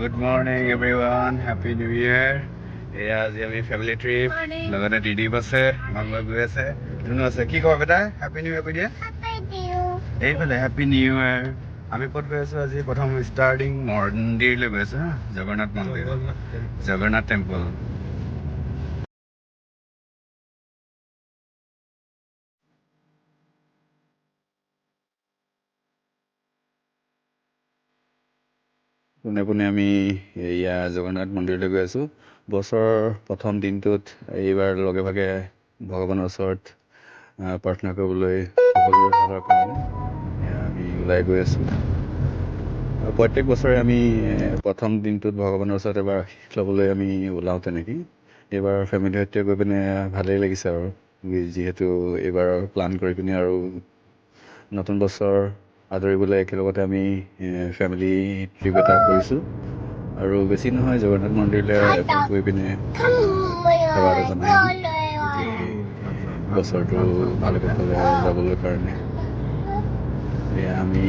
Good morning everyone happy new year এয়া আজি আমি ফেমিলি ট্ৰিপ. লগতে দিদীপ আছে মাংগল গৈ আছে ধুনু আছে কি কয় বেটা হেপী নিউ ইয়েৰ কৈ দিয়ে এইফালে হেপী নিউ ইয়েৰ আমি ক'ত গৈ আছোঁ আজি প্ৰথম ষ্টাৰ্টিং মন্দিৰলৈ গৈ আছোঁ হা জগন্নাথ মন্দিৰ জগন্নাথ টেম্পল পোনে পোনে আমি এয়া জগন্নাথ মন্দিৰলৈ গৈ আছোঁ। বছৰৰ প্ৰথম দিনটোত এইবাৰ লগে ভাগে ভগৱানৰ ওচৰত প্ৰাৰ্থনা কৰিবলৈ আমি ওলাই গৈ আছোঁ। প্ৰত্যেক বছৰে আমি প্ৰথম দিনটোত ভগৱানৰ ওচৰত এবাৰ আশীষ ল'বলৈ আমি ওলাওঁ তেনেকৈ এইবাৰ ফেমিলিৰ সৈতে গৈ পিনে ভালেই লাগিছে আৰু। যিহেতু এইবাৰ প্লান কৰি পিনে আৰু নতুন বছৰ আদৰিবলৈ একেলগতে আমি ফেমিলি ট্ৰিপ এটা কৰিছোঁ। আৰু বেছি নহয় জগন্নাথ মন্দিৰলৈ গৈ পিনে সেৱা এটা জনাই। বছৰটো ভালে কুশলে যাবলৈ কাৰণে। এয়া আমি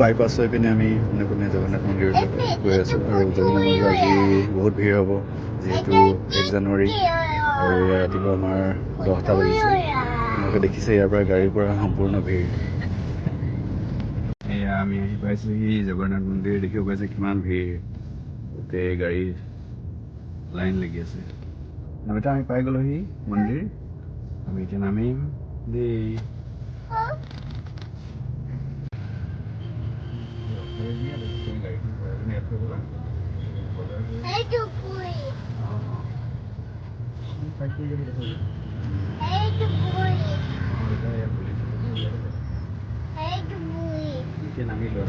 বাইপাছ হৈ পিনে আমি পোনে পোনে জগন্নাথ মন্দিৰলৈ গৈ আছোঁ। আৰু জগন্নাথ মন্দিৰ আজি বহুত ভিৰ হ'ব। যিহেতু এক জানুৱাৰী। আৰু ৰাতিপুৱা আমাৰ দহটা বাজিছে। আপোনালোকে দেখিছে ইয়াৰ পৰা গাড়ীৰ পৰা সম্পূৰ্ণ ভিৰ। এয়া আমি আহি পাইছোঁহি জগন্নাথ মন্দিৰ দেখিব পাইছে কিমান ভিৰ গোটেই গাড়ী লাইন লাগি আছে নামিতা আমি পাই গ'লোহি মন্দিৰ আমি এতিয়া নামিম দেই এতিয়া নামি লোৱা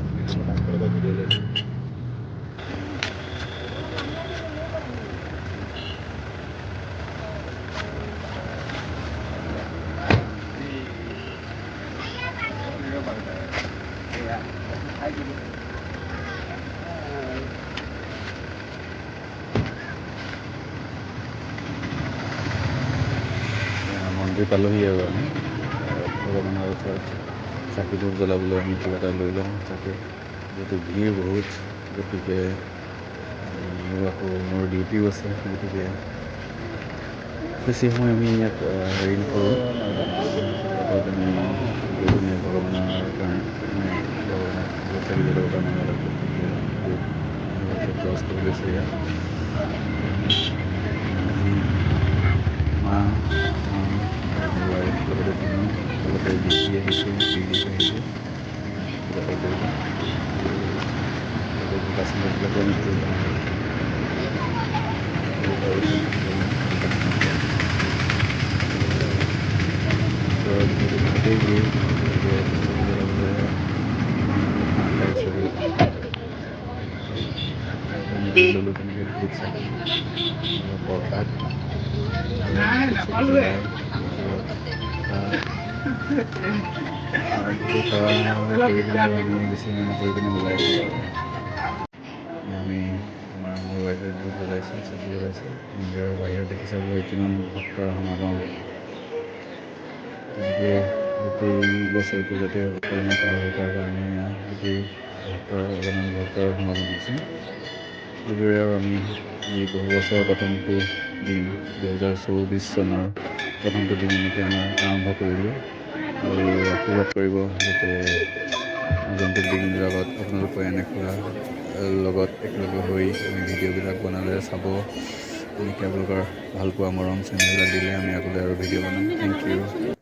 মন্দিৰ পালোহি আৰু আমি আৰু ভগৱানৰ ওচৰত চাকি ধূপ জ্বলাবলৈ আমি কিবা এটা লৈ লওঁ যাতে যিহেতু ভিৰ বহুত গতিকে মোৰ আকৌ মোৰ ডিউটিও আছে গতিকে বেছি সময় আমি ইয়াত হেৰি নকৰোঁ। ভগৱানৰ কাৰণে ভগৱানক ভোগ চাকি জ্বলাবৰ কাৰণে অলপ ক্ৰছ কৰি লৈছোঁ ইয়াত। মা লগতে ধুনু লগতে ডিচি আহিছে ডি ডি আহিছে কিবা এটা কৰিব লগতে কাষ্টমাৰবিলাকো আমি কৰি গোটেই ভিৰ তেনেকৈ আমি আমাৰ মোৰ ধূপ জ্বলাইছোঁ চাকি জ্বলাইছোঁ মন্দিৰৰ বাহিৰত দেখি চাবলৈ কিমান ভক্তৰ সমাগম গতিকে গোটেই বছৰটো যাতে সকলোৱে পাৰ তাৰ কাৰণে গোটেই ভক্তৰ এজনমান ভক্তৰ সমাগম হৈছে এইদৰে আৰু আমি এই বহু বছৰৰ প্ৰথমটো দিন দুহেজাৰ চৌবিছ চনৰ প্ৰথমটো দিন এনেকৈ আমাৰ আৰম্ভ কৰিলোঁ আৰু আশীৰ্বাদ কৰিব যাতে আগন্তুক দিনবিলাকত আপোনালোকে এনেকুৱা লগত একেলগে হৈ আমি ভিডিঅ'বিলাক বনালে চাব। এনেকৈ আপোনালোকৰ ভালপোৱা মৰম চেনেহবিলাক দিলে আমি আগলৈ আৰু ভিডিঅ' বনাম। Thank U